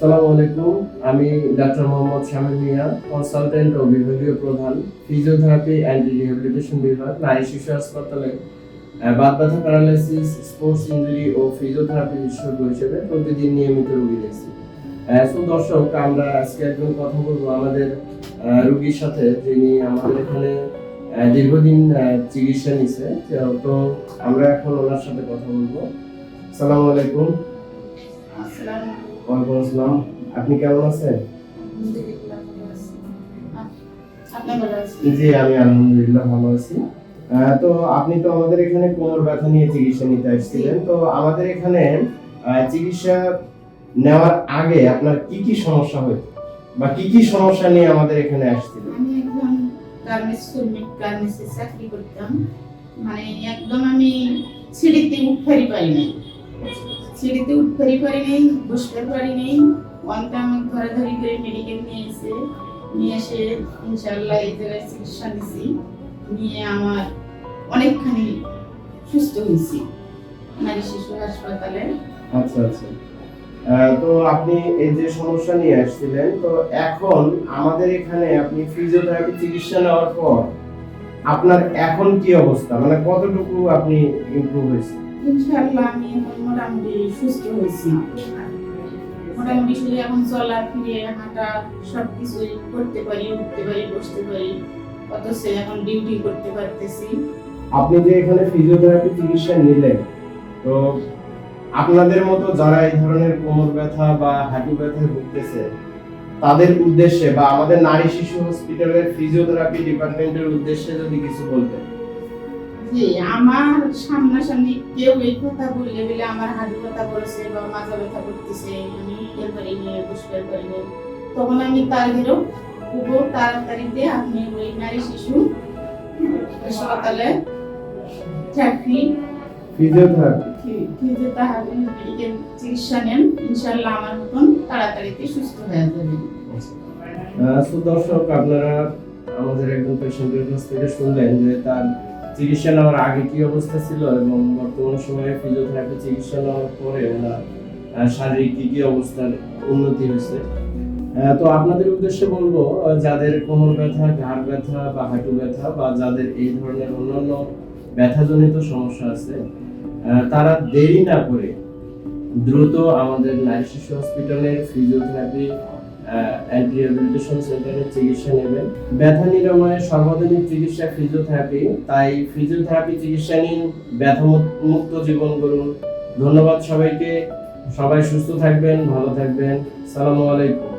সালামু আলাইকুম, আমি ডাক্তার মোহাম্মদ শামিল মিয়া, কনসালটেন্ট ও বিভাগীয় প্রধান, ফিজিওথেরাপি অ্যান্ড রিহ্যাবিলিটেশন বিভাগ নারী শিশু হাসপাতালে। বাত ব্যথা প্যারালাইসিস, স্পোর্টস ইঞ্জুরি ও ফিজিওথেরাপি বিশেষজ্ঞ হিসেবে প্রতিদিন নিয়মিত রোগী দেখছি। সো দর্শক, আমরা আজকে একজন কথা বলব আমাদের রোগীর সাথে, যিনি আমাদের এখানে দীর্ঘদিন চিকিৎসা নিছে। তো- তো আমরা এখন ওনার সাথে কথা বলব। সালামু আলাইকুম। আসসালামু ওয়ালাইকুম আসসালাম। আপনি কেমন আছেন? জি আমি আলহামদুলিল্লাহ ভালো আছি। তো আপনি তো আমাদের এখানে কোমর ব্যথা নিয়ে চিকিৎসা নিতে আসছিলেন। তো আমাদের এখানে চিকিৎসা নেওয়ার আগে আপনার কি কি সমস্যা হতো বা কি কি সমস্যা নিয়ে আমাদের এখানে আসছিলেন? আমি একজন গার্মেন্টস কর্মী গার্মেন্টসে চাকরি করতাম। মানে একদম আমি সিঁড়িতে উঠতে পারি নাই। সিঁড়িতে উঠতে পারি নাই, বসতে পারি নাই। অনেকটা আমাকে ধরাধরি করে মেডিকেল নিয়ে এসে নিয়ে এসে ইনশাল্লাহ এই জায়গায় চিকিৎসা নিছি। নিয়ে আমার অনেকখানি সুস্থ হয়েছি নারী শিশু হাসপাতালে। আচ্ছা আচ্ছা। তো আপনি এই যে সমস্যা নিয়ে আসছিলেন, তো এখন আমাদের এখানে আপনি ফিজিওথেরাপি চিকিৎসা নেওয়ার পর আপনার এখন কি অবস্থা? মানে কতটুকু আপনি ইমপ্রুভ হয়েছে ইনশাআল্লাহ আমি এখন মোটামুটি সুস্থ হয়েছি। মোটামুটি শুধু এখন চলা ফিরে হাঁটা সব কিছুই করতে পারি, উঠতে পারি, বসতে পারি, অথচ এখন ডিউটি করতে পারতেছি। আপনি যে এখানে ফিজিওথেরাপি চিকিৎসা নিলেন, তো আপনাদের মতো যারা এই ধরনের কোমর ব্যথা বা হাঁটু ব্যথায় ভুগতেছে, তাদের উদ্দেশ্যে বা আমাদের নারী শিশু হসপিটালের ফিজিওথেরাপি ডিপার্টমেন্টের উদ্দেশ্যে যদি কিছু বলতেন। যে আমার সামনাসামনি কেউ এই কথা বললে বলে আমার হাঁটু করেছে বা মাথা ব্যথা করতেছে আমি পারি তখন আমি তার খুব তাড়াতাড়িতে আপনি ওই নারী শিশু হাসপাতালে চাকরি চিকিৎসা নেন ইনশাল্লাহ আমার মতন তাড়াতাড়িতে সুস্থ হয়ে যাবেন সো দর্শক আপনারা আমাদের একজন পেশেন্টের কাছ থেকে শুনলেন যে তার চিকিৎসা নেওয়ার আগে কি অবস্থা ছিল এবং বর্তমান সময়ে ফিজিওথেরাপি চিকিৎসা নেওয়ার পরে ওনার শারীরিক কি কি অবস্থার উন্নতি হয়েছে? তো আপনাদের উদ্দেশ্যে বলব যাদের কোমর ব্যথা, ঘাড় ব্যথা বা হাঁটু ব্যথা বা যাদের এই ধরনের অন্যান্য ব্যথাজনিত সমস্যা আছে তারা দেরি না করে দ্রুত আমাদের নারী শিশু হসপিটালের ফিজিওথেরাপি রিহ্যাবিলিটেশন সেন্টারে চিকিৎসা নেবেন। ব্যথা নিরাময়ের সর্বাধুনিক চিকিৎসা ফিজিওথেরাপি তাই ফিজিওথেরাপি চিকিৎসা নিন ব্যথা মুক্ত জীবন গড়ুন। ধন্যবাদ সবাইকে। সবাই সুস্থ থাকবেন, ভালো থাকবেন। সালামু আলাইকুম।